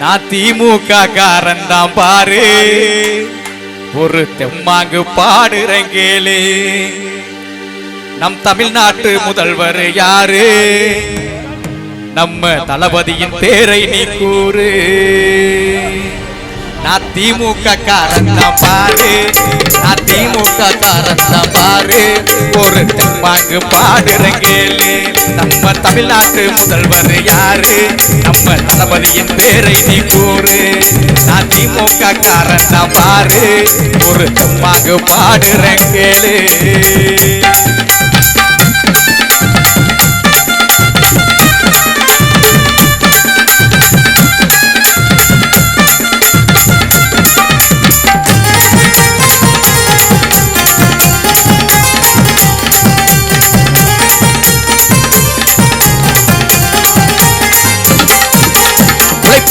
நான் திமுக காரன் தான் பாரு. ஒரு தெம்மாங்கு பாடுறேன் கேளு நம் தமிழ்நாட்டு முதல்வர் யாரு? நம்ம தளபதியின் பேரை நீ கூறு. நான் திமுக காரன் தான் பாரு நான் திமுக பாரு ஒரு தெம்மாங்கு பாடுறேன் கேளு. நம்ம தமிழ்நாட்டு முதல்வர் யாரு? நம்ம தளபதியின் பேரை நீ கூறு. நான் திமுக காரன் பாரு. ஒரு தெம்மாங்கு பாடுறேன் கேளு.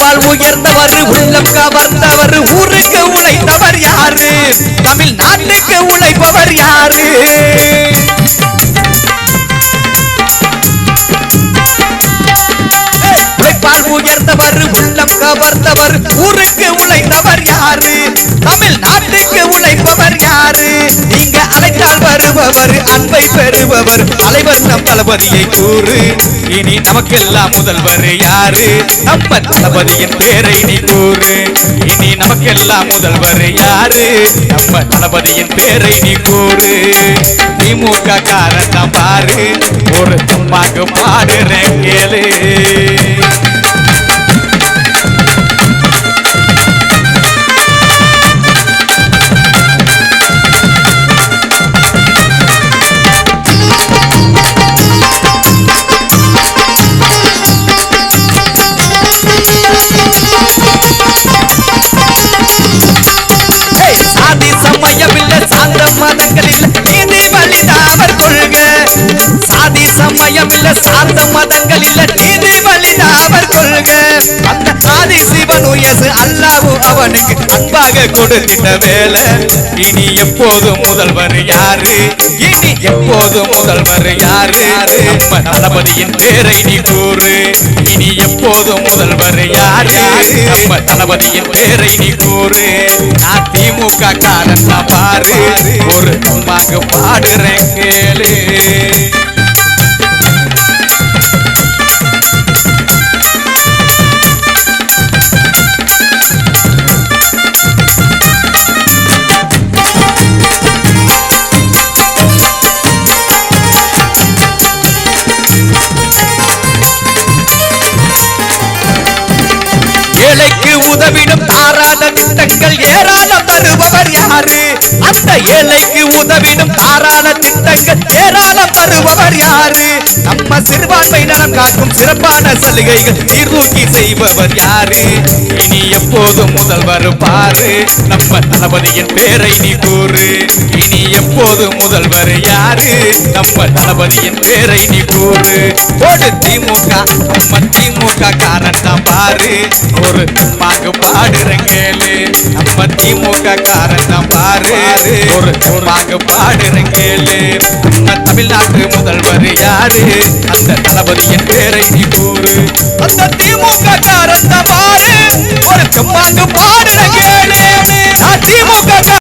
உழைப்பால் உயர்ந்தவர் உள்ளம் கவர்ந்தவர் ஊருக்கு உழைத்தவர் யாரு? தமிழ்நாட்டுக்கு உழைப்பவர் யாரு? உழைப்பால் உயர்ந்தவர் உள்ளம் கவர்ந்தவர் ஊருக்கு உழைத்தவர் யாரு? தமிழ்நாட்டுக்கு உழைப்பவர் யாரு? நீங்க அழைத்தால் பெறுபவர் அன்பை பெறுபவர் தலைவர் நம் தளபதியை கூறு. இனி நமக்கெல்லாம் முதல்வர் யாரு? நம்ம தளபதியின் பேரை நீ கூறு. இனி நமக்கெல்லாம் முதல்வர் யாரு? நம்ம தளபதியின் பேரை நீ கூறு. திமுக காரன் பாரு ஒரு தும்மாக்கு பாடுறேன் கேளு சாதி சாந்த மதங்கள் நீதி வழிதான் கொள்க. சாதி சமயம் சார்ந்த மதங்களில். மதங்கள் இல்ல நீதி வழிதான் அவர் கொள்க. அந்த ஆதி சிவன் உயசு அல்லாஹு அவனுக்கு அன்பாக கொடுத்திட்ட வேலை. இனி எப்போதும் முதல்வர் யாரு? இனி எப்போதும் முதல்வர் யாரு? நம்ம தளபதியின் பேரை நீ கூறு. போது முதல்வர் யாரு? நம்ம தளபதியின் பேரை நீ கூறு. நான் திமுக காரன் பாரு. ஒரு சும்மாக்கு பாடுறேன் கேளு. உதவிடும் தாராத திட்டங்கள் ஏராளம் தருபவர் யாரு? அந்த ஏழைக்கு உதவிடும் தாராள திட்டங்கள் ஏராளம் தருபவர் யாரு? நம்ம சிறுபான்மை நலம் காக்கும் சிறப்பான சலுகைகள் சீர்தூக்கி செய்பவர் யாரு? இனி எப்போதும் முதல்வர் பாரு. நம்ம தளபதியின் பேரை நீ கூறு. இனி எப்போதும் முதல்வர் யாரு? நம்ம தளபதியின் பேரை நீ கூறு. ஓடு திமுக நம்ம திமுக தான் பாரு. ஒரு சும்மாக்கு பாடுறேன் கேளு நம்ம திமுக தான் பாரு. ஒரு சும்மாக்கு பாடுறேன் கேளு நம்ம தமிழ்நாட்டு முதல்வர் யாரு? அந்த தளபதியின் பேரை நீ கூறு. அந்த திமுக காரன் பாரு. ஒரு செம்மாங்கு பாடுற கேளு